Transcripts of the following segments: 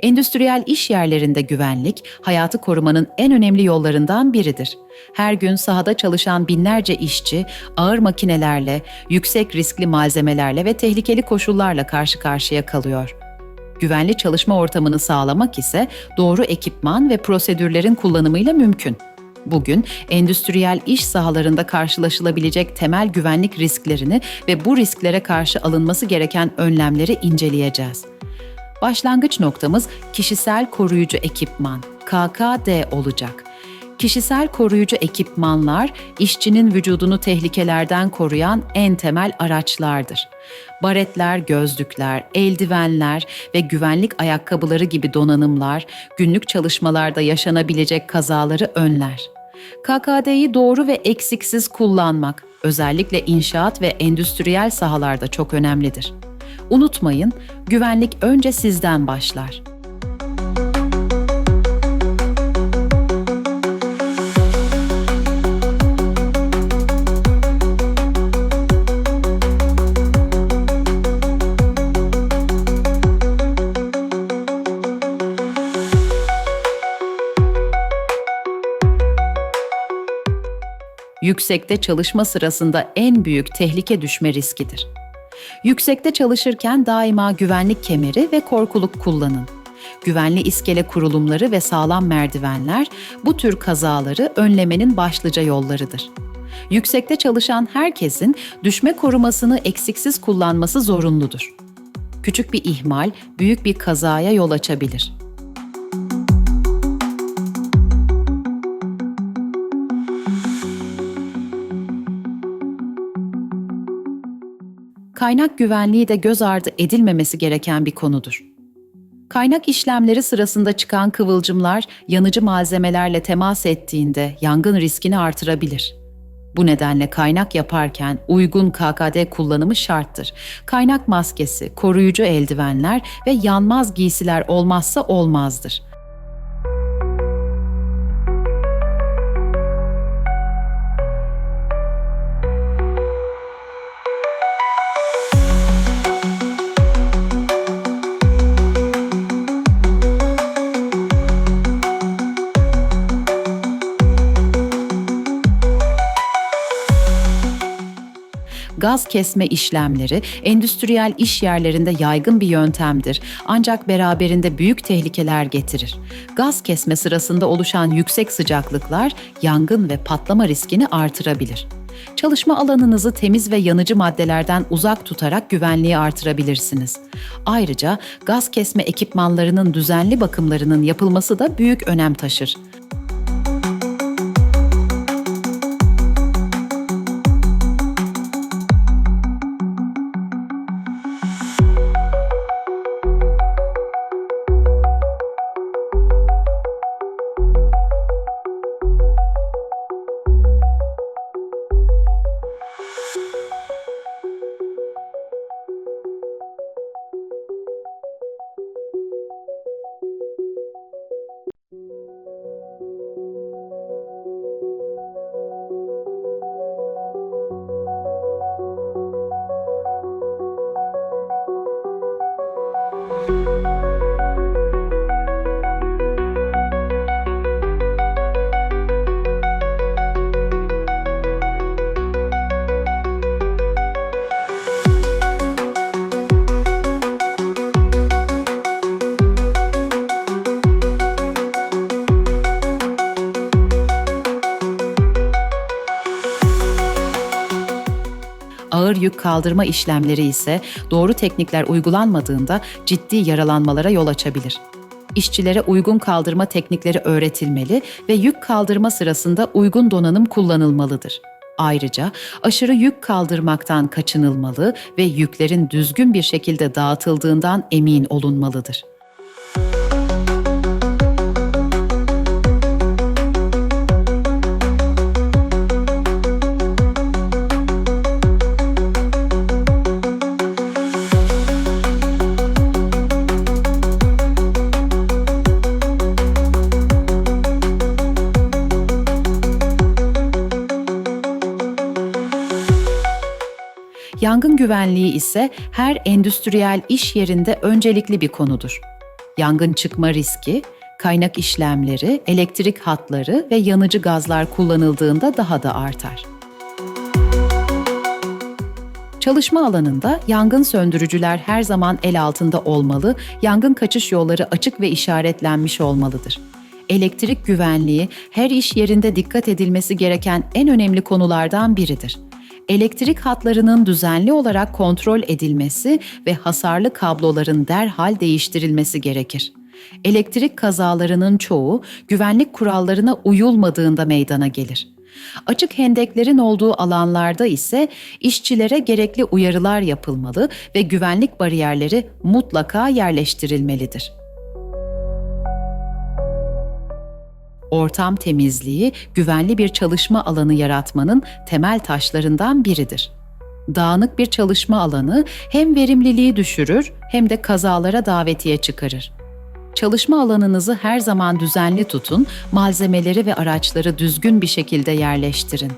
Endüstriyel iş yerlerinde güvenlik, hayatı korumanın en önemli yollarından biridir. Her gün sahada çalışan binlerce işçi, ağır makinelerle, yüksek riskli malzemelerle ve tehlikeli koşullarla karşı karşıya kalıyor. Güvenli çalışma ortamını sağlamak ise doğru ekipman ve prosedürlerin kullanımıyla mümkün. Bugün endüstriyel iş sahalarında karşılaşılabilecek temel güvenlik risklerini ve bu risklere karşı alınması gereken önlemleri inceleyeceğiz. Başlangıç noktamız kişisel koruyucu ekipman, KKD olacak. Kişisel koruyucu ekipmanlar, işçinin vücudunu tehlikelerden koruyan en temel araçlardır. Baretler, gözlükler, eldivenler ve güvenlik ayakkabıları gibi donanımlar günlük çalışmalarda yaşanabilecek kazaları önler. KKD'yi doğru ve eksiksiz kullanmak, özellikle inşaat ve endüstriyel sahalarda çok önemlidir. Unutmayın, güvenlik önce sizden başlar. Yüksekte çalışma sırasında en büyük tehlike düşme riskidir. Yüksekte çalışırken daima güvenlik kemeri ve korkuluk kullanın. Güvenli iskele kurulumları ve sağlam merdivenler bu tür kazaları önlemenin başlıca yollarıdır. Yüksekte çalışan herkesin düşme korumasını eksiksiz kullanması zorunludur. Küçük bir ihmal büyük bir kazaya yol açabilir. Kaynak güvenliği de göz ardı edilmemesi gereken bir konudur. Kaynak işlemleri sırasında çıkan kıvılcımlar yanıcı malzemelerle temas ettiğinde yangın riskini artırabilir. Bu nedenle kaynak yaparken uygun KKD kullanımı şarttır. Kaynak maskesi, koruyucu eldivenler ve yanmaz giysiler olmazsa olmazdır. Gaz kesme işlemleri endüstriyel iş yerlerinde yaygın bir yöntemdir ancak beraberinde büyük tehlikeler getirir. Gaz kesme sırasında oluşan yüksek sıcaklıklar yangın ve patlama riskini artırabilir. Çalışma alanınızı temiz ve yanıcı maddelerden uzak tutarak güvenliği artırabilirsiniz. Ayrıca gaz kesme ekipmanlarının düzenli bakımlarının yapılması da büyük önem taşır. Yük kaldırma işlemleri ise doğru teknikler uygulanmadığında ciddi yaralanmalara yol açabilir. İşçilere uygun kaldırma teknikleri öğretilmeli ve yük kaldırma sırasında uygun donanım kullanılmalıdır. Ayrıca aşırı yük kaldırmaktan kaçınılmalı ve yüklerin düzgün bir şekilde dağıtıldığından emin olunmalıdır. Yangın güvenliği ise her endüstriyel iş yerinde öncelikli bir konudur. Yangın çıkma riski, kaynak işlemleri, elektrik hatları ve yanıcı gazlar kullanıldığında daha da artar. Çalışma alanında yangın söndürücüler her zaman el altında olmalı, yangın kaçış yolları açık ve işaretlenmiş olmalıdır. Elektrik güvenliği her iş yerinde dikkat edilmesi gereken en önemli konulardan biridir. Elektrik hatlarının düzenli olarak kontrol edilmesi ve hasarlı kabloların derhal değiştirilmesi gerekir. Elektrik kazalarının çoğu güvenlik kurallarına uyulmadığında meydana gelir. Açık hendeklerin olduğu alanlarda ise işçilere gerekli uyarılar yapılmalı ve güvenlik bariyerleri mutlaka yerleştirilmelidir. Ortam temizliği, güvenli bir çalışma alanı yaratmanın temel taşlarından biridir. Dağınık bir çalışma alanı hem verimliliği düşürür hem de kazalara davetiye çıkarır. Çalışma alanınızı her zaman düzenli tutun, malzemeleri ve araçları düzgün bir şekilde yerleştirin.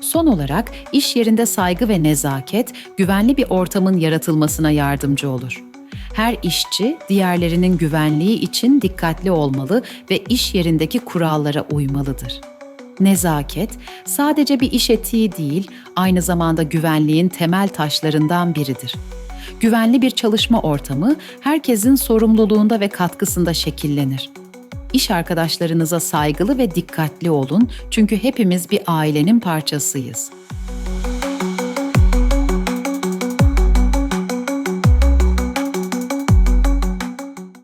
Son olarak iş yerinde saygı ve nezaket güvenli bir ortamın yaratılmasına yardımcı olur. Her işçi diğerlerinin güvenliği için dikkatli olmalı ve iş yerindeki kurallara uymalıdır. Nezaket sadece bir iş etiği değil, aynı zamanda güvenliğin temel taşlarından biridir. Güvenli bir çalışma ortamı herkesin sorumluluğunda ve katkısında şekillenir. İş arkadaşlarınıza saygılı ve dikkatli olun çünkü hepimiz bir ailenin parçasıyız.